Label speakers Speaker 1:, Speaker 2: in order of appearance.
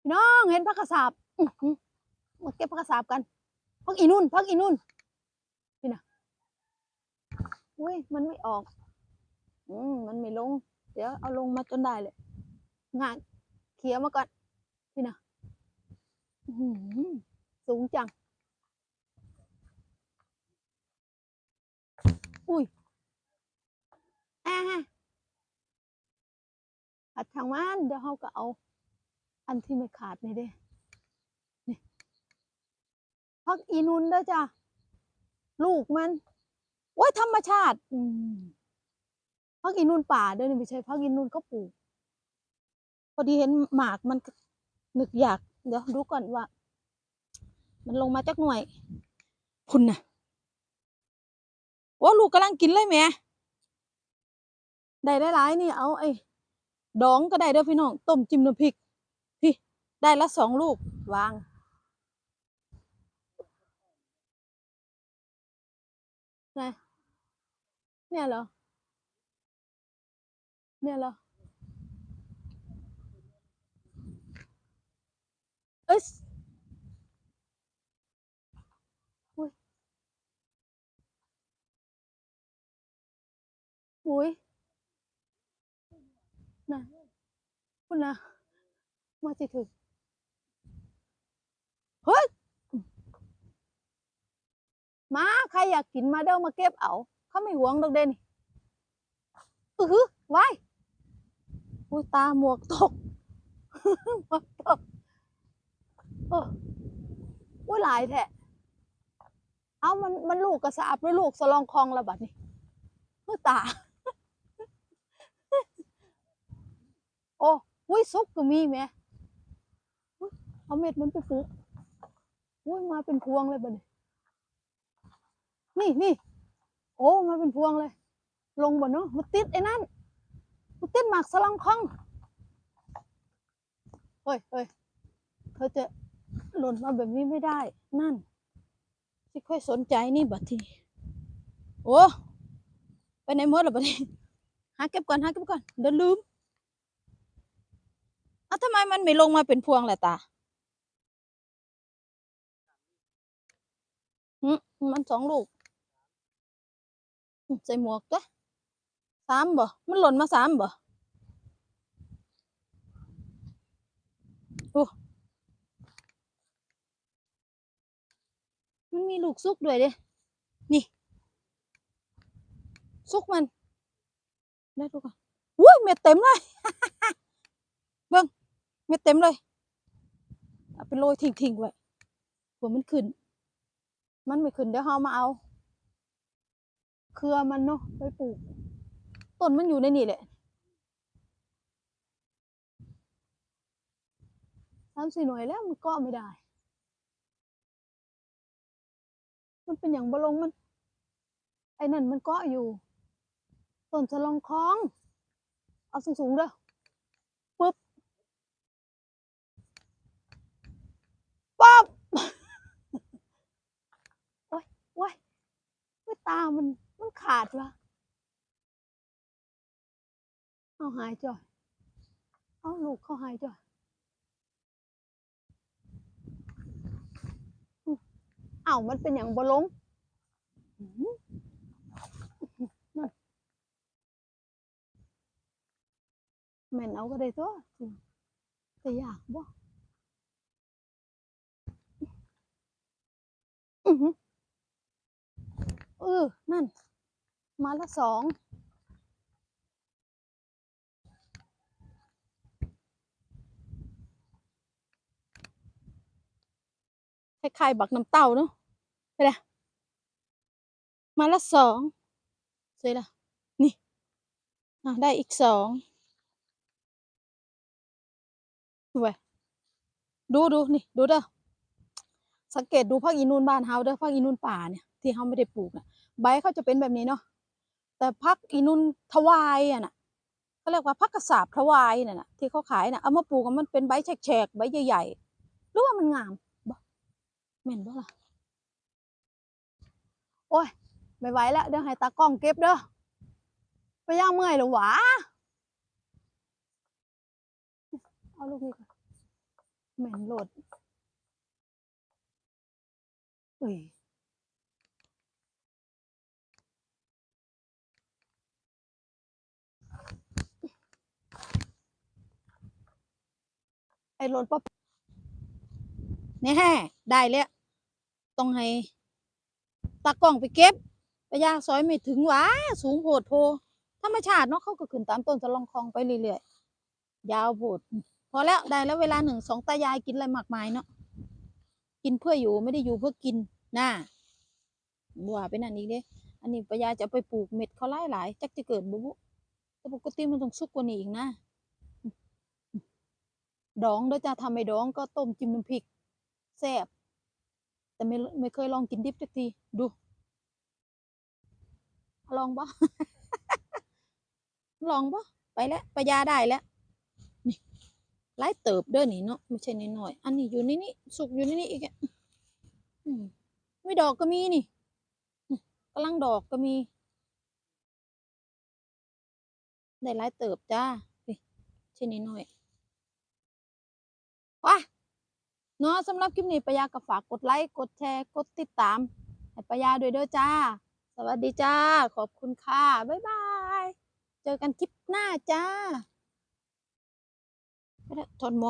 Speaker 1: พี่น้องเห็นพักกระสาบอื้อหือมาเก็บพักกระสาบกันพักอีนุ่นพักอีนุ่นนี่นะอุ้ยมันไม่ออก อืมมันไม่ลง เดี๋ยวเอาลงมาจนได้เลยงานเขี่ยมาก่อนพี่นะอื้อหือสูงจัง อุ้ยอ่าขัดทางมันเดี๋ยวเขาก็เอา อันที่ไม่ขาดนี่เด้นี่พักอีนุนด้อจ้ะ ลูกมันโอ้ยธรรมชาติ อืมพักอีนุนป่าเด้อนี่ไม่ใช่พักอีนุนเขาปลูก พอดีเห็นหมากมันนึกอยาก เดี๋ยวดูก่อนว่า มันลงมาจากหน่วย คุณน่ะโอ้ลูกกำลังกินเลยแหม่ได้ได้หลายนี่เอาไอ้ดองก็ได้เด้อพี่น้องต้มจิ้มน้ำพริก ได้ละสองลูกวาง ไหน เนี่ยเหรอ เนี่ยเหรอ เอ้ยอุ้ยอุ้ยน่ะคุณนะมาจิถึง เฮ้ยมาใครอยากกินมาเด้อมาเก็บเอา เขาไม่หวงดอกเด่นอือหือไว้อุ้ยตาหมวกตกหมวกตกเอออุ้ยหลายแท้เอามันมันลูกกระสาบหรือลูกสลองคองละบัดนี่อุ้ยตา โอ้อุ้ยซุกก็มีแหม่เอาเม็ดมันไปปลู อุ้ยมาเป็นพวงเลยบัดนี้นี่นี่โอ้มาเป็นพวงเลย ลงบ่เนาะมาติดไอ้นั่นมาติดหมากสลังคองเฮ้ยเฮ้ยเธอจะหล่นมาแบบนี้ไม่ได้ นั่นสิค่อยสนใจนี่บัดทีนี้โอ้ไปไหนหมดล่ะบัดนี้หาเก็บก่อนหาเก็บก่อนเดี๋ยวลืมอ้าทำไมมันไม่ลงมาเป็นพวงล่ะตา มันสองลูกใส่หมวกตัวสามบ่ มันหล่นมาสามบ่โอ้มันมีลูกซุกด้วยเด้ นี่ ซุกมันได้ดูก่อนอุ้ยเม็ดเต็มเลย เบิ่งเม็ดเต็มเลยเอาไปโรยทิ้งๆไว้เผื่อมันขึ้น มันไม่ขึ้นเดี๋ยวเรามาเอา เครือมันเนาะไปปลูก ต้นมันอยู่ในนี่แหละสามสี่หน่วยแล้วมันก็ไม่ได้ มันเป็นอย่างบลงมัน ไอ้นั่นมันเก็อยู่ ต้นสะลองคอง เอาสูงๆเด้อปึ๊บป๊อบ โอ้ยโอ้ยโอ้ยตามัน มัน ขาดวะเอาหายจ่อยเอาลูกเขาหายจ่อยอื้อเอามันเป็นอย่างบลงอื้อหือนั่นแม่นเอาก็ได้ตัวแต่อยากบ่อือหือเออ นั่น มาละสองคล้ายๆบักน้ำเต้าเนาะไปลยมาละสองสวยละนี่อะได้อีกสองเว้ยดูดูนี่ ดูเด้อสังเกตดูพักอีนูนบ้านเฮาเด้อพักอีนูนป่าเนี่ยที่เฮาไม่ได้ปลูกน่ะใบเขาจะเป็นแบบนี้เนาะ แต่พักอีนุนทวายอะน่ะเขาเรียกว่าพักกระสาบทวายน่ะนะที่เขาขายน่ะเอามาปลูกมันเป็นใบแฉกๆใบใหญ่ๆหรือว่ามันงามบ่แม่นบ่ล่ะโอ้ยไม่ไหวแล้วเดี๋ยวให้ตากล้องเก็บเด้อไปย่างเมื่อยหรอวะเอาลูกนี้ก่อนเหม็นโหลดเอ้ย ไอ้หลดป๊อปนี่แฮ่ได้แล้วต้องให้ตากล้องไปเก็บระยะซอยไม่ถึงวาสูงโพดโพธรรมชาติเนาะเขาก็ขึ้นตามต้นสะลองคลองไปเรื่อยๆยาวโพดพอแล้วได้แล้วเวลาหนึ่งสองตายายกินอะไรมากมายเนาะกินเพื่ออยู่ไม่ได้อยู่เพื่อกินน่าบัวเป็นอันนี้เด้อันนี้ปยาจะไปปลูกเม็ดเขาหลายหลายจักจะเกิดบุบุแต่ปกติมันต้องสุกกว่านี้อีกนะ ดองเด้อจ้าทำไม่ดองก็ต้มจิ้มน้ำพริกแซ่บแต่ไม่ไม่เคยลองกินดิบสักทีดู ลองบ่ลองบ่ไปแล้วปยาได้แล้วหลายเติบเด้อนี่เนาะไม่ใช่น้อยอันนี้อยู่ในนี้สุกอยู่ในนี้อีกอะอืมไม่ดอกก็มีนี่กำลังดอกก็มี ได้หลายเติบจ้าเฮ้ยใช่น้อย ว้าเนาะสำหรับคลิปนี้ปายาก็ฝากกดไลค์กดแชร์กดติดตามให้ปายาด้วยเด้อจ้า สวัสดีจ้า ขอบคุณค่ะ บ๊ายบาย เจอกันคลิปหน้าจ้าไปแล้วถอดหมวก